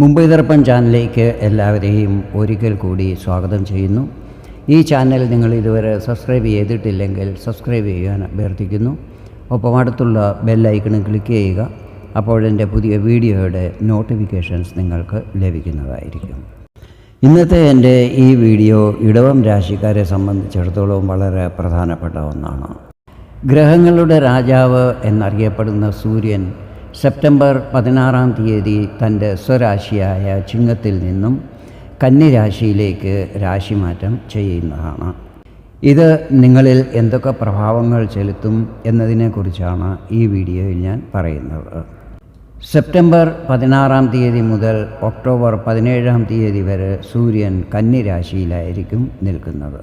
മുംബൈ ദർപ്പൺ ചാനലിലേക്ക് എല്ലാവരെയും ഒരിക്കൽ കൂടി സ്വാഗതം ചെയ്യുന്നു. ഈ ചാനൽ നിങ്ങൾ ഇതുവരെ സബ്സ്ക്രൈബ് ചെയ്തിട്ടില്ലെങ്കിൽ സബ്സ്ക്രൈബ് ചെയ്യാൻ അഭ്യർത്ഥിക്കുന്നു. ഒപ്പം അടുത്തുള്ള ബെല്ലൈക്കണിൽ ക്ലിക്ക് ചെയ്യുക. അപ്പോഴെന്റെ പുതിയ വീഡിയോയുടെ നോട്ടിഫിക്കേഷൻസ് നിങ്ങൾക്ക് ലഭിക്കുന്നതായിരിക്കും. ഇന്നത്തെ എന്റെ ഈ വീഡിയോ ഇടവം രാശിക്കാരെ സംബന്ധിച്ചിടത്തോളം വളരെ പ്രധാനപ്പെട്ട ഒന്നാണ്. ഗ്രഹങ്ങളുടെ രാജാവ് എന്നറിയപ്പെടുന്ന സൂര്യൻ സെപ്റ്റംബർ പതിനാറാം തീയതി തന്റെ സ്വരാശിയായ ചിങ്ങത്തിൽ നിന്നും കന്നിരാശിയിലേക്ക് രാശിമാറ്റം ചെയ്യുന്നതാണ്. ഇത് നിങ്ങളിൽ എന്തൊക്കെ പ്രഭാവങ്ങൾ ചെലുത്തും എന്നതിനെക്കുറിച്ചാണ് ഈ വീഡിയോയിൽ ഞാൻ പറയുന്നത്. സെപ്റ്റംബർ പതിനാറാം തീയതി മുതൽ ഒക്ടോബർ പതിനേഴാം തീയതി വരെ സൂര്യൻ കന്നിരാശിയിലായിരിക്കും നിൽക്കുന്നത്.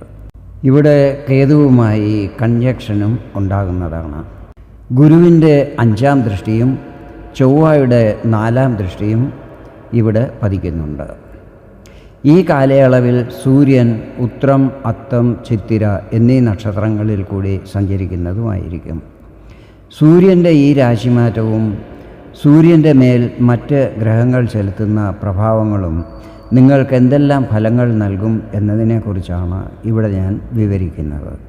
ഇവിടെ കേതുവുമായി കൺജക്ഷനും ഉണ്ടാകുന്നതാണ്. ഗുരുവിന്റെ അഞ്ചാം ദൃഷ്ടിയും ചൊവ്വയുടെ നാലാം ദൃഷ്ടിയും ഇവിടെ പതിക്കുന്നുണ്ട്. ഈ കാലയളവിൽ സൂര്യൻ ഉത്രം അത്തം ചിത്തിര എന്നീ നക്ഷത്രങ്ങളിൽ കൂടി സഞ്ചരിക്കുന്നതുമായിരിക്കും. സൂര്യന്റെ ഈ രാശിമാറ്റവും സൂര്യന്റെ മേൽ മറ്റ് ഗ്രഹങ്ങൾ ചെലുത്തുന്ന പ്രഭാവങ്ങളും നിങ്ങൾക്ക് എന്തെല്ലാം ഫലങ്ങൾ നൽകും എന്നതിനെക്കുറിച്ചാണ് ഇവിടെ ഞാൻ വിവരിക്കുന്നത്.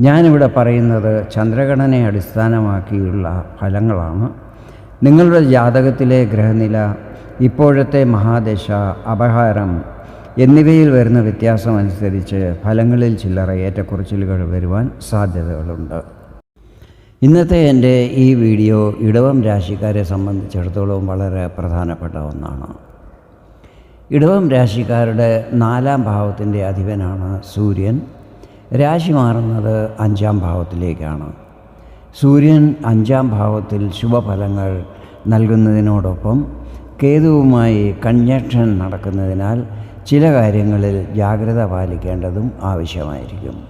ഞാനിവിടെ പറയുന്നത് ചന്ദ്രഘടനയെ അടിസ്ഥാനമാക്കിയുള്ള ഫലങ്ങളാണ്. നിങ്ങളുടെ ജാതകത്തിലെ ഗ്രഹനില ഇപ്പോഴത്തെ മഹാദശ അപഹാരം എന്നിവയിൽ വരുന്ന വ്യത്യാസം അനുസരിച്ച് ഫലങ്ങളിൽ ചില്ലറ ഏറ്റക്കുറച്ചിലുകൾ വരുവാൻ സാധ്യതകളുണ്ട്. ഇന്നത്തെ എന്റെ ഈ വീഡിയോ ഇടവം രാശിക്കാരെ സംബന്ധിച്ചിടത്തോളം വളരെ പ്രധാനപ്പെട്ട ഒന്നാണ്. ഇടവം രാശിക്കാരുടെ നാലാം ഭാവത്തിന്റെ അധിപനാണ് സൂര്യൻ. രാശി മാറുന്നത് അഞ്ചാം ഭാവത്തിലേക്കാണ്. സൂര്യൻ അഞ്ചാം ഭാവത്തിൽ ശുഭഫലങ്ങൾ നൽകുന്നതിനോടൊപ്പം കേതുവുമായി കൺജക്ഷൻ നടക്കുന്നതിനാൽ ചില കാര്യങ്ങളിൽ ജാഗ്രത പാലിക്കേണ്ടതും ആവശ്യമായിരിക്കും.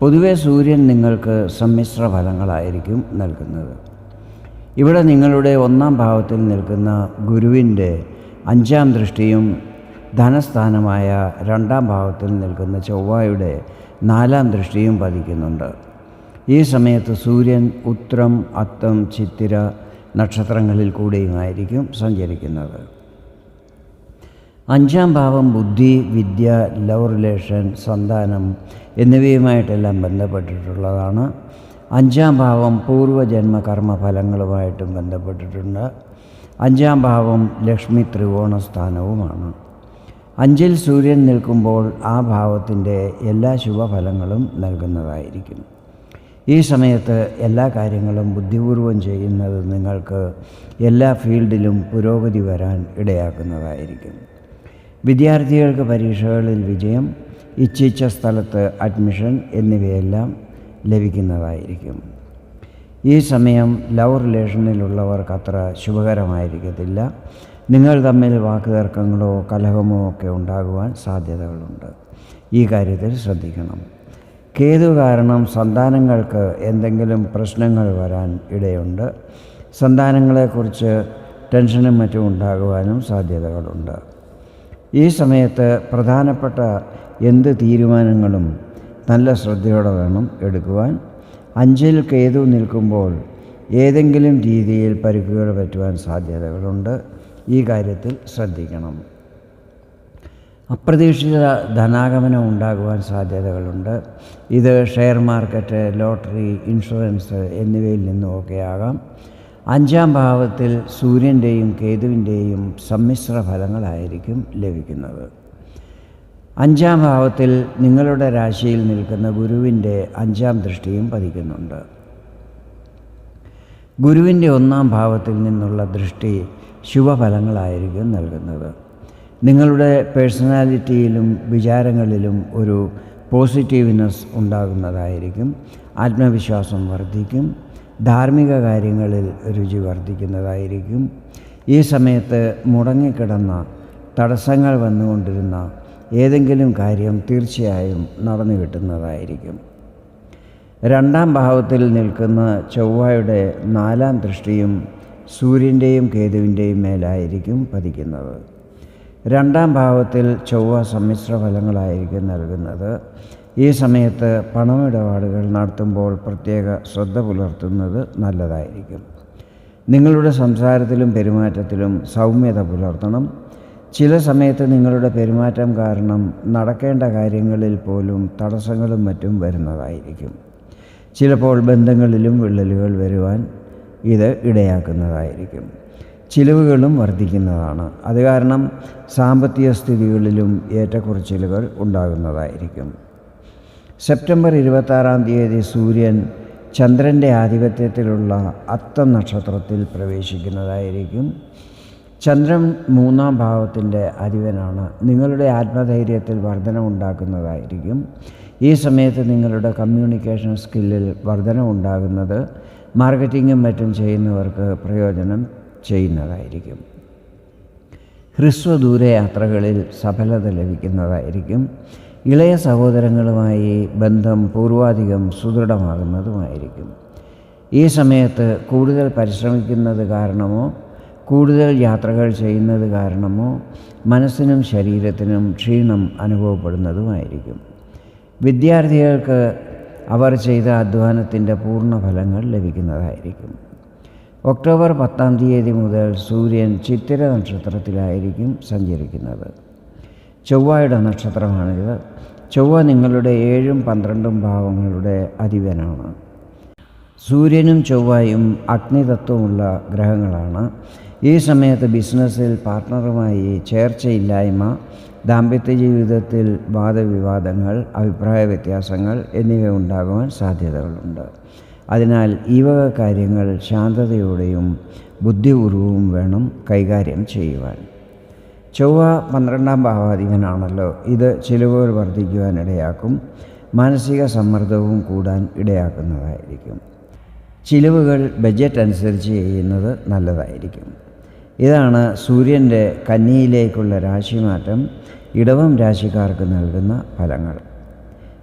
പൊതുവെ സൂര്യൻ നിങ്ങൾക്ക് സമ്മിശ്ര ഫലങ്ങളായിരിക്കും നൽകുന്നത്. ഇവിടെ നിങ്ങളുടെ ഒന്നാം ഭാവത്തിൽ നിൽക്കുന്ന ഗുരുവിന്റെ അഞ്ചാം ദൃഷ്ടിയും ധനസ്ഥാനമായ രണ്ടാം ഭാവത്തിൽ നിൽക്കുന്ന ചൊവ്വയുടെ നാലാം ദൃഷ്ടിയും പതിക്കുന്നുണ്ട്. ഈ സമയത്ത് സൂര്യൻ ഉത്രം അത്തം ചിത്തിര നക്ഷത്രങ്ങളിൽ കൂടെയുമായിരിക്കും സഞ്ചരിക്കുന്നത്. അഞ്ചാം ഭാവം ബുദ്ധി വിദ്യ ലവ് റിലേഷൻ സന്താനം എന്നിവയുമായിട്ടെല്ലാം ബന്ധപ്പെട്ടിട്ടുള്ളതാണ്. അഞ്ചാം ഭാവം പൂർവജന്മ കർമ്മ ഫലങ്ങളുമായിട്ടും ബന്ധപ്പെട്ടിട്ടുണ്ട്. അഞ്ചാം ഭാവം ലക്ഷ്മി ത്രികോണ സ്ഥാനവുമാണ്. അഞ്ചിൽ സൂര്യൻ നിൽക്കുമ്പോൾ ആ ഭാവത്തിന്റെ എല്ലാ ശുഭഫലങ്ങളും നൽകുന്നതായിരിക്കും. ഈ സമയത്ത് എല്ലാ കാര്യങ്ങളും ബുദ്ധിപൂർവം ചെയ്യുന്നത് നിങ്ങൾക്ക് എല്ലാ ഫീൽഡിലും പുരോഗതി വരാൻ ഇടയാക്കുന്നതായിരിക്കും. വിദ്യാർത്ഥികൾക്ക് പരീക്ഷകളിൽ വിജയം ഇച്ഛിച്ച സ്ഥലത്ത് അഡ്മിഷൻ എന്നിവയെല്ലാം ലഭിക്കുന്നതായിരിക്കും. ഈ സമയം ലവ് റിലേഷനിലുള്ളവർക്ക് അത്ര ശുഭകരമായിരിക്കത്തില്ല. നിങ്ങൾ തമ്മിൽ വാക്കുതർക്കങ്ങളോ കലഹമോ ഒക്കെ ഉണ്ടാകുവാൻ സാധ്യതകളുണ്ട്. ഈ കാര്യത്തിൽ ശ്രദ്ധിക്കണം. കേതു കാരണം സന്താനങ്ങൾക്ക് എന്തെങ്കിലും പ്രശ്നങ്ങൾ വരാൻ ഇടയുണ്ട്. സന്താനങ്ങളെക്കുറിച്ച് ടെൻഷനും മറ്റും ഉണ്ടാകുവാനും സാധ്യതകളുണ്ട്. ഈ സമയത്ത് പ്രധാനപ്പെട്ട എന്ത് തീരുമാനങ്ങളും നല്ല ശ്രദ്ധയോടെ വേണം എടുക്കുവാൻ. അഞ്ചിൽ കേതു നിൽക്കുമ്പോൾ ഏതെങ്കിലും രീതിയിൽ പരിക്കുകൾ പറ്റുവാൻ സാധ്യതകളുണ്ട്. ഈ കാര്യത്തിൽ ശ്രദ്ധിക്കണം. അപ്രതീക്ഷിത ധനാഗമനം ഉണ്ടാകുവാൻ സാധ്യതകളുണ്ട്. ഇത് ഷെയർ മാർക്കറ്റ് ലോട്ടറി ഇൻഷുറൻസ് എന്നിവയിൽ നിന്നുമൊക്കെ ആകാം അഞ്ചാം ഭാവത്തിൽ സൂര്യന്റെയും കേതുവിന്റെയും സമ്മിശ്ര ഫലങ്ങളായിരിക്കും ലഭിക്കുന്നത്. അഞ്ചാം ഭാവത്തിൽ നിങ്ങളുടെ രാശിയിൽ നിൽക്കുന്ന ഗുരുവിന്റെ അഞ്ചാം ദൃഷ്ടിയും പതിക്കുന്നുണ്ട്. ഗുരുവിന്റെ ഒന്നാം ഭാവത്തിൽ നിന്നുള്ള ദൃഷ്ടി ശുഭഫലങ്ങളായിരിക്കും നൽകുന്നത്. നിങ്ങളുടെ പേഴ്സണാലിറ്റിയിലും വിചാരങ്ങളിലും ഒരു പോസിറ്റീവ്നെസ് ഉണ്ടാകുന്നതായിരിക്കും. ആത്മവിശ്വാസം വർദ്ധിക്കും. ധാർമ്മിക കാര്യങ്ങളിൽ രുചി വർദ്ധിക്കുന്നതായിരിക്കും. ഈ സമയത്ത് മുടങ്ങിക്കിടന്ന തടസ്സങ്ങൾ വന്നുകൊണ്ടിരുന്ന ഏതെങ്കിലും കാര്യം തീർച്ചയായും നടന്നു കിട്ടുന്നതായിരിക്കും. രണ്ടാം ഭാവത്തിൽ നിൽക്കുന്ന ചൊവ്വയുടെ നാലാം ദൃഷ്ടിയും സൂര്യന്റെയും കേതുവിന്റെയും മേലായിരിക്കും പതിക്കുന്നത്. രണ്ടാം ഭാവത്തിൽ ചൊവ്വ സമ്മിശ്ര ഫലങ്ങളായിരിക്കും നൽകുന്നത്. ഈ സമയത്ത് പണമിടപാടുകൾ നടത്തുമ്പോൾ പ്രത്യേക ശ്രദ്ധ പുലർത്തുന്നത് നല്ലതായിരിക്കും. നിങ്ങളുടെ സംസാരത്തിലും പെരുമാറ്റത്തിലും സൗമ്യത പുലർത്തണം. ചില സമയത്ത് നിങ്ങളുടെ പെരുമാറ്റം കാരണം നടക്കേണ്ട കാര്യങ്ങളിൽ പോലും തടസ്സങ്ങളും മറ്റും വരുന്നതായിരിക്കും. ചിലപ്പോൾ ബന്ധങ്ങളിലും വിള്ളലുകൾ വരുവാൻ ഇത് ഇടയാക്കുന്നതായിരിക്കും. ചിലവുകളും വർദ്ധിക്കുന്നതാണ്. അത് കാരണം സാമ്പത്തിക സ്ഥിതികളിലും ഏറ്റക്കുറച്ചിലുകൾ ഉണ്ടാകുന്നതായിരിക്കും. സെപ്റ്റംബർ ഇരുപത്താറാം തീയതി സൂര്യൻ ചന്ദ്രന്റെ ആധിപത്യത്തിലുള്ള അത്തം നക്ഷത്രത്തിൽ പ്രവേശിക്കുന്നതായിരിക്കും. ചന്ദ്രൻ മൂന്നാം ഭാവത്തിന്റെ അധിപനാണ്. നിങ്ങളുടെ ആത്മധൈര്യത്തിൽ വർധനമുണ്ടാക്കുന്നതായിരിക്കും. ഈ സമയത്ത് നിങ്ങളുടെ കമ്മ്യൂണിക്കേഷൻ സ്കില്ലിൽ വർധനമുണ്ടാകുന്നത് മാർക്കറ്റിങ്ങും മറ്റും ചെയ്യുന്നവർക്ക് പ്രയോജനം ചെയ്യുന്നതായിരിക്കും. ഹ്രസ്വദൂര യാത്രകളിൽ സഫലത ലഭിക്കുന്നതായിരിക്കും. ഇളയ സഹോദരങ്ങളുമായി ബന്ധം പൂർവാധികം സുദൃഢമാകുന്നതുമായിരിക്കും. ഈ സമയത്ത് കൂടുതൽ പരിശ്രമിക്കുന്നത് കാരണമോ കൂടുതൽ യാത്രകൾ ചെയ്യുന്നത് കാരണമോ മനസ്സിനും ശരീരത്തിനും ക്ഷീണം അനുഭവപ്പെടുന്നതുമായിരിക്കും. വിദ്യാർത്ഥികൾക്ക് അവർ ചെയ്ത അധ്വാനത്തിന്റെ പൂർണ ഫലങ്ങൾ ലഭിക്കുന്നതായിരിക്കും. ഒക്ടോബർ പത്താം തീയതി മുതൽ സൂര്യൻ ചിത്തിര നക്ഷത്രത്തിലായിരിക്കും സഞ്ചരിക്കുന്നത്. ചൊവ്വയുടെ നക്ഷത്രമാണിത്. ചൊവ്വ നിങ്ങളുടെ ഏഴും പന്ത്രണ്ടും ഭാവങ്ങളുടെ അധിപനാണ്. സൂര്യനും ചൊവ്വയും അഗ്നിതത്വമുള്ള ഗ്രഹങ്ങളാണ്. ഈ സമയത്ത് ബിസിനസ്സിൽ പാർട്ട്ണറുമായി ചേർച്ചയില്ലായ്മ ദാമ്പത്യ ജീവിതത്തിൽ വാദവിവാദങ്ങൾ അഭിപ്രായ വ്യത്യാസങ്ങൾ എന്നിവ ഉണ്ടാകുവാൻ സാധ്യതകളുണ്ട്. അതിനാൽ ഈ വക കാര്യങ്ങൾ ശാന്തതയോടെയും ബുദ്ധിപൂർവവും വേണം കൈകാര്യം ചെയ്യുവാൻ. ചൊവ്വ പന്ത്രണ്ടാം ഭാവാധിപനാണല്ലോ. ഇത് ചിലവുകൾ വർദ്ധിക്കുവാനിടയാക്കും മാനസിക സമ്മർദ്ദവും കൂടാൻ ഇടയാക്കുന്നതായിരിക്കും. ചിലവുകൾ ബഡ്ജറ്റ് അനുസരിച്ച് ചെയ്യുന്നത് നല്ലതായിരിക്കും. ഇതാണ് സൂര്യന്റെ കന്നിയിലേക്കുള്ള രാശിമാറ്റം. ഇടവം രാശിക്കാർക്ക് നൽകുന്ന ഫലങ്ങൾ.